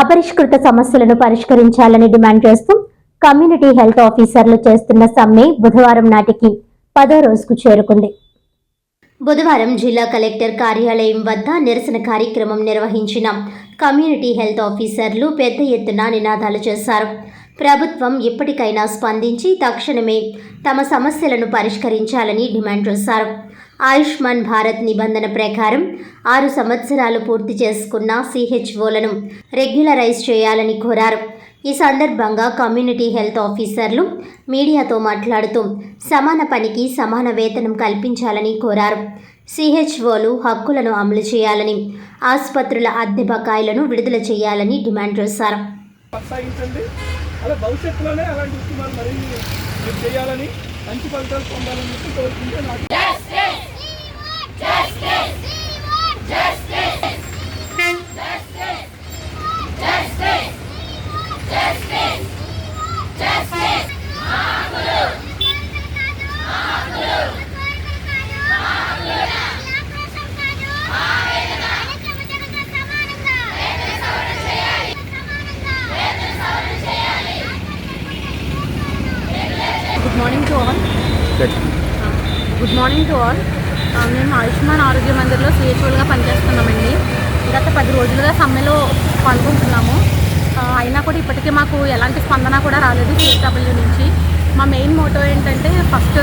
అపరిష్కృత సమస్యలను పరిష్కరించాలని డిమాండ్ చేస్తూ కమ్యూనిటీ హెల్త్ ఆఫీసర్లు చేస్తున్న సమ్మె బుధవారం నాటికి పదో రోజుకు చేరుకుంది. బుధవారం జిల్లా కలెక్టర్ కార్యాలయం వద్ద నిరసన కార్యక్రమం నిర్వహించిన కమ్యూనిటీ హెల్త్ ఆఫీసర్లు పెద్ద ఎత్తున నినాదాలు చేశారు. ప్రభుత్వం ఇప్పటికైనా స్పందించి తక్షణమే తమ సమస్యలను పరిష్కరించాలని డిమాండ్ చేశారు. ఆయుష్మాన్ భారత్ నిబంధన ప్రకారం ఆరు సంవత్సరాలు పూర్తి చేసుకున్న సిహెచ్ఓలను రెగ్యులరైజ్ చేయాలని కోరారు. ఈ సందర్భంగా కమ్యూనిటీ హెల్త్ ఆఫీసర్లు మీడియాతో మాట్లాడుతూ సమాన పనికి సమాన వేతనం కల్పించాలని కోరారు. సిహెచ్ఓలు హక్కులను అమలు చేయాలని ఆసుపత్రుల అద్దె బకాయిలను విడుదల చేయాలని డిమాండ్ చేశారు. అలా భవిష్యత్తులోనే అలాంటి ఉద్యమాలు మరి చేయాలని మంచి ఫలితాలు పొందాలని చెప్పి కోరుకుంటే నాకు good morning to all good morning to all మేము ఆయుష్మాన్ ఆరోగ్య మందిర్లో సిహెచ్ఓలుగా పనిచేస్తున్నామండి. గత పది రోజులుగా సమ్మెలో పాల్గొంటున్నాము. Uh, అయినా కూడా ఇప్పటికీ మాకు ఎలాంటి స్పందన కూడా రాలేదు సిహెచ్డబ్ల్యూ నుంచి. మా మెయిన్ మోటో ఏంటంటే ఫస్ట్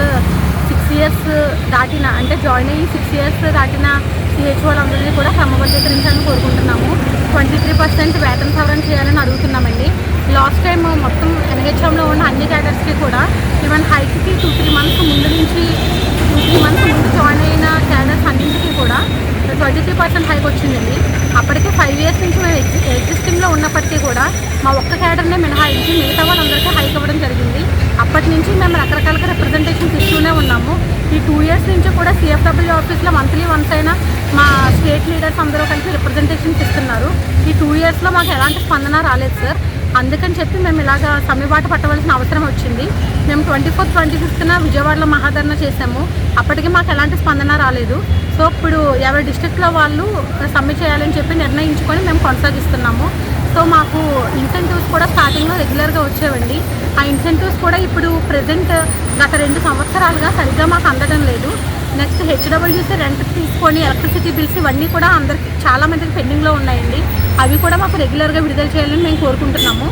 సిక్స్ ఇయర్స్ దాటిన అంటే జాయిన్ అయ్యి సిక్స్ ఇయర్స్ దాటిన సిహెచ్ఓలందరినీ కూడా క్రమబద్ధీకరించాలని కోరుకుంటున్నాము. ట్వంటీ త్రీ పర్సెంట్ వేతన సవరణ చేయాలని అడుగుతున్నామండి. లాస్ట్ టైం మొత్తం ఎన్హెచ్ఎంలో ఉన్న అన్ని క్యాడర్స్కి కూడా even hike two three months ముందు నుంచి టూ త్రీ మంత్స్ ముందు జాయిన్ అయిన క్యాడర్స్ అన్నింటికీ కూడా ట్వంటీ త్రీ పర్సెంట్ హైక్ వచ్చిందండి. అప్పటికే ఫైవ్ ఇయర్స్ నుంచి మేము ఎగ్జిస్టింగ్లో ఉన్నప్పటికీ కూడా మా ఒక్క క్యాడర్నే మినహాయించి మిగతా వాళ్ళందరికీ హైక్ ఇవ్వడం జరిగింది. అప్పటి నుంచి మేము రకరకాలుగా రిప్రజెంటేషన్స్ ఇస్తూనే ఉన్నాము. ఈ టూ ఇయర్స్ నుంచి కూడా సిఎఫ్డబ్ల్యూ ఆఫీస్లో మంత్లీ వన్స్ అయినా మా స్టేట్ లీడర్స్ అందరూ కలిసి రిప్రజెంటేషన్స్ ఇస్తున్నారు ఈ టూ ఇయర్స్లో మాకు ఎలాంటి స్పందన రాలేదు సార్ అందుకని చెప్పి మేము ఇలాగ సమ్మెబాటు పట్టవలసిన అవసరం వచ్చింది. మేము ట్వంటీ ఫోర్త్ ట్వంటీ ఫిఫ్త్న విజయవాడలో మహాధరణ చేసాము అప్పటికి మాకు ఎలాంటి స్పందన రాలేదు. సో ఇప్పుడు ఎవరి డిస్టిక్లో వాళ్ళు సమ్మె చేయాలని చెప్పి నిర్ణయించుకొని మేము కొనసాగిస్తున్నాము. సో మాకు ఇన్సెంటివ్స్ కూడా స్టార్టింగ్లో రెగ్యులర్గా వచ్చేవండి. ఆ ఇన్సెంటివ్స్ కూడా ఇప్పుడు ప్రజెంట్ గత రెండు సంవత్సరాలుగా సరిగ్గా మాకు అందడం లేదు. నెక్స్ట్ హెచ్డబ్ల్యూసీ రెంట్ తీసుకొని ఎలక్ట్రిసిటీ బిల్స్ ఇవన్నీ కూడా అందరికి చాలా మందికి పెండింగ్లో ఉన్నాయండి. అవి కూడా మాకు రెగ్యులర్గా విడుదల చేయాలని మేము కోరుకుంటున్నాము.